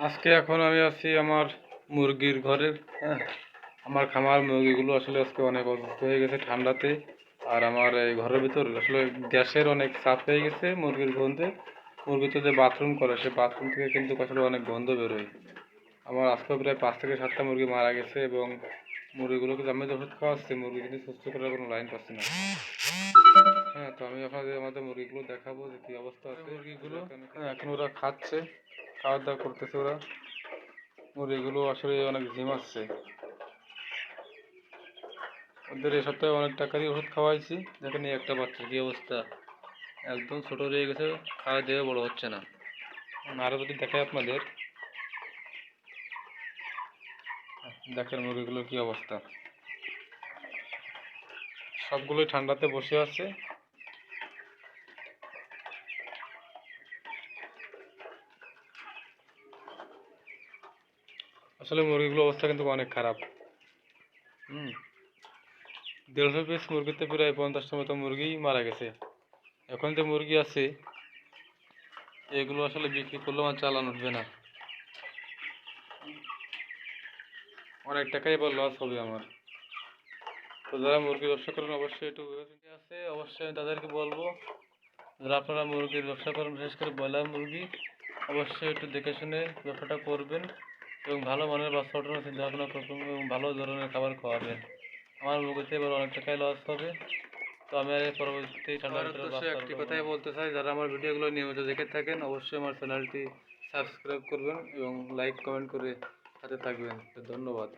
আজকে এখন আমি আছি আমার মুরগির ঘরে হ্যাঁ। আমার খামার মুরগিগুলো আসলে আজকে অনেক অসুস্থ হয়ে গেছে ঠান্ডাতে। আর আমার এই ঘরের ভিতর আসলে গ্যাসের অনেক চাপ হয়ে গেছে মুরগির গন্ধে। মুরগিতে যে বাথরুম করে সে বাথরুম থেকে কিন্তু আসলে অনেক গন্ধ বেরোয়। আমার আজকে প্রায় পাঁচ থেকে সাতটা মুরগি মারা গেছে এবং মুরগিগুলোকে আমি যে ওষুধ খাওয়াচ্ছি মুরগি কিন্তু সুস্থ করার কোনো লাইন পাচ্ছি না। হ্যাঁ তো আমি আপনাদের আমাদের মুরগিগুলো দেখাবো যে কি অবস্থা আছে। মুরগিগুলো? হ্যাঁ, এখন ওরা খাচ্ছে। খাওয়া দাওয়া করতেছে ওরা। মুরগিগুলো আসলে অনেক ঝিমাচ্ছে ওদের এই সপ্তাহে অনেক টাকারই ওষুধ খাওয়াইছি। দেখেন এই একটা বাচ্চার কি অবস্থা। একদম ছোটো রয়ে গেছে, খাওয়া দেওয়া বড় হচ্ছে না। আরও যদি দেখাই আপনাদের। দেখেন মুরগিগুলোর কি অবস্থা। সবগুলোই ঠান্ডাতে বসে আছে। আসলে মুরগিগুলোর অবস্থা কিন্তু অনেক খারাপ। হুম। দেড়শো পিস মুরগিতে প্রায় পঞ্চাশটা মতো মুরগি মারা গেছে। এখন যে মুরগি আছে, এগুলো আসলে বিক্রি করলে আমার চালান উঠবে না। অনেক টাকাই এবার লস হবে আমার। তো যারা মুরগির ব্যবসা করেন, অবশ্যই একটু আছে। অবশ্যই আমি তাদেরকে বলব, যারা আপনারা মুরগির ব্যবসা করেন, বিশেষ করে ব্রয়লার মুরগি, অবশ্যই একটু দেখে শুনে ব্যবসাটা করবেন। এবং ভালো মানের বাচ্চা ওঠানোর চিন্তা ভাবনা করবেন এবং ভালো ধরনের খাবার খাওয়াবেন। আমার মুখেতে এবার অনেক টাকাই লস হবে। তো আমি আর পরবর্তী একটি কথাই বলতে চাই যারা আমার ভিডিওগুলো নিয়মিত দেখে থাকেন অবশ্যই আমার চ্যানেলটি সাবস্ক্রাইব করবেন এবং লাইক কমেন্ট করে সাথে থাকবেন। ধন্যবাদ।